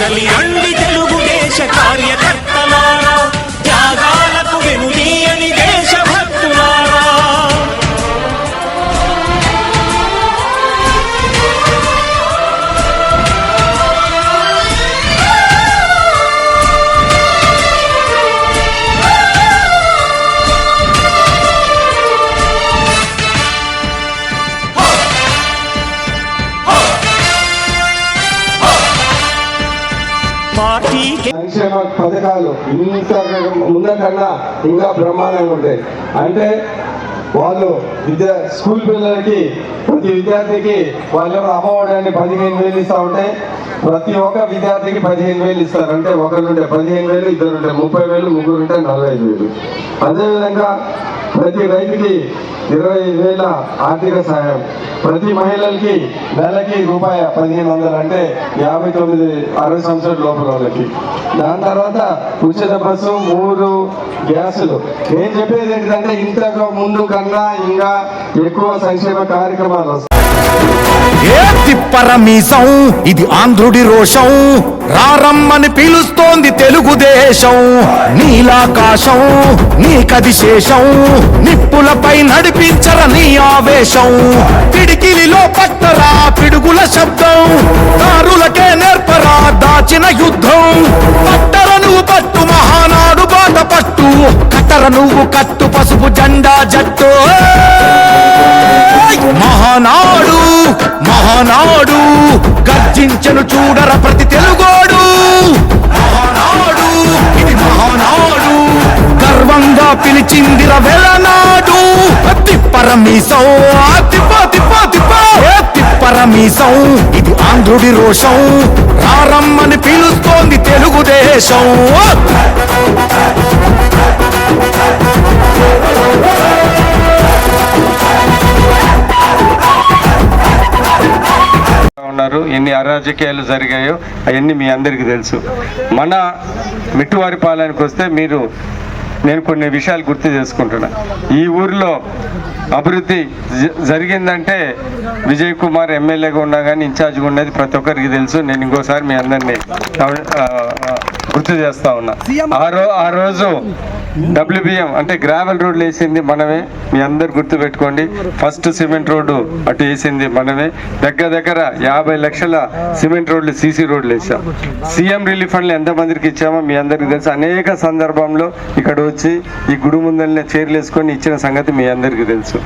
కదలి రండి సంక్షేమ పథకాలు ముందు ముందకన్నా ఇంకా బ్రహ్మాండంగా ఉంటాయి. అంటే వాళ్ళు విద్యా స్కూల్ పిల్లలకి ప్రతి విద్యార్థికి వాళ్ళు అమ్మఒడని పదిహేను వేలు ఇస్తూ ఉంటే ప్రతి ఒక్క విద్యార్థికి పదిహేను వేలు ఇస్తారు. అంటే ఒకరుంటే పదిహేను వేలు ఇద్దరు ఉంటే ముప్పై వేలు ముగ్గురు ఉంటే నలభై ఐదు వేలు. అదేవిధంగా ప్రతి రైతుకి ఇరవై వేల ఆర్థిక సాయం. ప్రతి మహిళలకి నెలకి రూపాయి పదిహేను వందలు అంటే యాభై తొమ్మిది అరవై సంవత్సరాల లోపల వాళ్ళకి. దాని తర్వాత ఉచిత బస్సు మూడు గ్యాసులు. నేను చెప్పేది ఏంటంటే ఇంతకు ముందు కన్నా ఇంకా ఎక్కువ సంక్షేమ కార్యక్రమాలు వస్తాయి. ఏ ఇది ఆంధ్రుడి రోషం. రారమ్మని పిలుస్తోంది తెలుగుదేశం. నీలాకాశం నీకది శేషం. నిప్పులపై నడిపించరని ఆవేశం. పిడికిలిలో పట్టరా పిడుగుల శబ్దం. దారులకే నేర్పరా దాచిన యుద్ధం. పట్టర నువ్వు పట్టు మహానాడు బాట పట్టు. కట్టర నువ్వు కట్టు పసుపు జెండా జట్టు. మహానాడు మహానాడు గర్జించను చూడర ప్రతి తెలుగు పిలిచిందిర వెలనాడు తిప్పరమీసం. తిప్ప తిప్ప తిప్ప. తిప్పరమీసం. ఇది ఆంధ్రుడి రోషం. రారమ్మని పిలుస్తోంది తెలుగుదేశం. ఉన్నారు? ఎన్ని అరాజకీయాలు జరిగాయో అవన్నీ మీ అందరికీ తెలుసు. మన మిట్టువారి పాలనకు వస్తే మీరు నేను కొన్ని విషయాలు గుర్తు చేసుకుంటున్నా. ఈ ఊరిలో అభివృద్ధి జ- జరిగిందంటే విజయ్ కుమార్ ఎమ్మెల్యేగా ఉన్నా కానీ ఇన్ఛార్జ్గా ఉన్నది ప్రతి ఒక్కరికి తెలుసు. నేను ఇంకోసారి మీ అందరినీ గుర్తు చేస్తా ఉన్నా. ఆ రో ఆ రోజు డబ్ల్యూబిఎం అంటే గ్రావెల్ రోడ్లు వేసింది మనమే. మీ అందరు గుర్తు పెట్టుకోండి ఫస్ట్ సిమెంట్ రోడ్డు అటు వేసింది మనమే. దగ్గర దగ్గర యాభై లక్షల సిమెంట్ రోడ్లు సీసీ రోడ్లు వేసాం. సీఎం రిలీఫ్ ఫండ్లు ఎంతమందికి ఇచ్చామో మీ అందరికీ తెలుసు. అనేక సందర్భంలో ఇక్కడ వచ్చి ఈ గుడి ముందరనే చీరలు వేసుకొని ఇచ్చిన సంగతి మీ అందరికీ తెలుసు.